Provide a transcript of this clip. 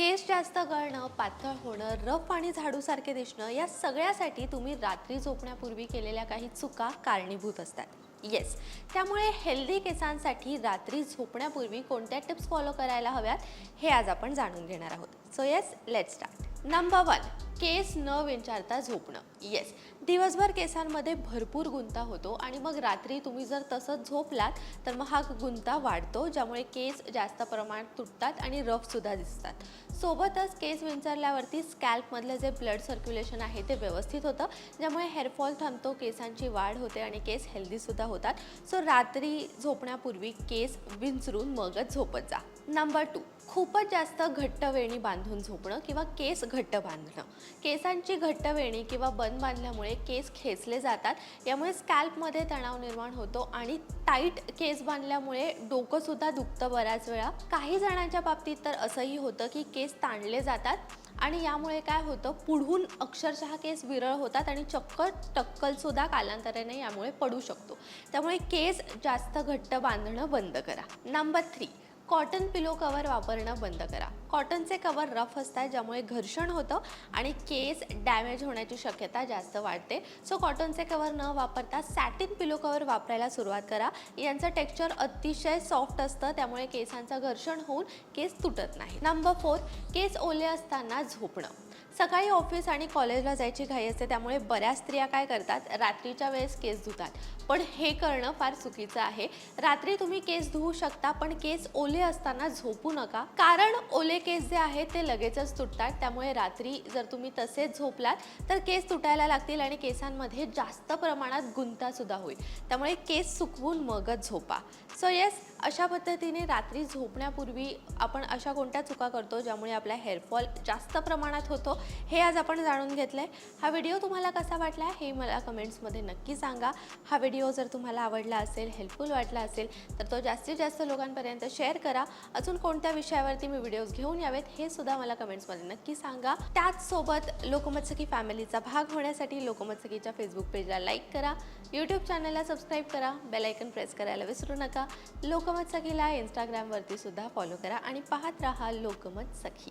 केस जास्त गळणं पातळ होणं रफ आणि झाडूसारखे दिसणं या सगळ्यासाठी तुम्ही रात्री झोपण्यापूर्वी केलेल्या काही चुका कारणीभूत असतात. येस त्यामुळे हेल्दी केसांसाठी रात्री झोपण्यापूर्वी कोणत्या टिप्स फॉलो करायला हव्यात हे आज आपण जाणून घेणार आहोत. So yes let start number one case न विचारता झोपणं. येस दिवसभर केसांमध्ये भरपूर गुंता होतो आणि मग रात्री तुम्ही जर तसंच झोपलात तर मग हा गुंता वाढतो ज्यामुळे केस जास्त प्रमाणात तुटतात आणि रफसुद्धा दिसतात. सोबतच केस विंचरल्यावरती स्कॅल्पमधलं जे ब्लड सर्क्युलेशन आहे ते व्यवस्थित होतं. ज्यामुळे हेअरफॉल थांबतो केसांची वाढ होते आणि केस हेल्दीसुद्धा होतात. सो रात्री झोपण्यापूर्वी केस विंचरून मगच झोपत जा. नंबर टू खूपच जास्त घट्ट वेणी बांधून झोपणं किंवा केस घट्ट बांधणं. केसांची घट्ट वेणी किंवा बंद बांधल्यामुळे केस खेचले जातात यामुळे स्कॅल्पमध्ये तणाव निर्माण होतो आणि टाईट केस बांधल्यामुळे डोकंसुद्धा दुखतं बऱ्याच वेळा. काही जणांच्या बाबतीत तर असंही होतं की केस ताणले जातात आणि यामुळे काय होतं पुढून अक्षरशः केस विरळ होतात आणि चक्क टक्कलसुद्धा कालांतराने यामुळे पडू शकतो. त्यामुळे केस जास्त घट्ट बांधणं बंद करा. Number three cotton pillow cover वापरणं बंद करा. कॉटनचे कवर रफ असतात ज्यामुळे घर्षण होतं आणि केस डॅमेज होण्याची शक्यता जास्त वाढते. सो कॉटनचे कवर न वापरता सॅटिन पिलो कवर वापरायला सुरुवात करा. यांचं टेक्स्चर अतिशय सॉफ्ट असतं त्यामुळे केसांचं घर्षण होऊन केस तुटत नाही. नंबर फोर केस ओले असताना झोपणं. सकाळी ऑफिस आणि कॉलेजला जायची घाई असते त्यामुळे बऱ्याच स्त्रिया काय करतात रात्रीच्या वेळेस केस धुतात. पण हे करणं फार चुकीचं आहे. रात्री तुम्ही केस धुवू शकता पण केस ओले असताना झोपू नका. कारण ओले केस जे आहेत ते लगेचच तुटतात. त्यामुळे रात्री जर तुम्ही तसेच झोपलात तर केस तुटायला लागतील आणि केसांमध्ये जास्त प्रमाणात गुंतासुद्धा होईल. त्यामुळे केस सुकवून मगच झोपा. सो येस अशा पद्धतीने रात्री झोपण्यापूर्वी आपण अशा कोणत्या चुका करतो ज्यामुळे आपला हेअरफॉल जास्त प्रमाणात होतो हे आज आपण जाणून घेतलं आहे हा व्हिडिओ तुम्हाला कसा वाटला हे मला कमेंट्समध्ये नक्की सांगा. हा व्हिडिओ जर तुम्हाला आवडला असेल हेल्पफुल वाटला असेल तर तो जास्तीत जास्त लोकांपर्यंत शेअर करा. अजून कोणत्या विषयावरती मी व्हिडिओज घेऊन यावेत हे सुद्धा मला कमेंट्समध्ये नक्की सांगा. त्याचसोबत लोकमत सखी फॅमिलीचा भाग होण्यासाठी लोकमत सखीच्या फेसबुक पेजला लाईक करा. यूट्यूब चॅनलला सबस्क्राईब करा. बेलायकन प्रेस करायला विसरू नका. लोक लोकमत सखीला इंस्टाग्रामवरती सुद्धा फॉलो करा आणि पाहत राहा लोकमत सखी.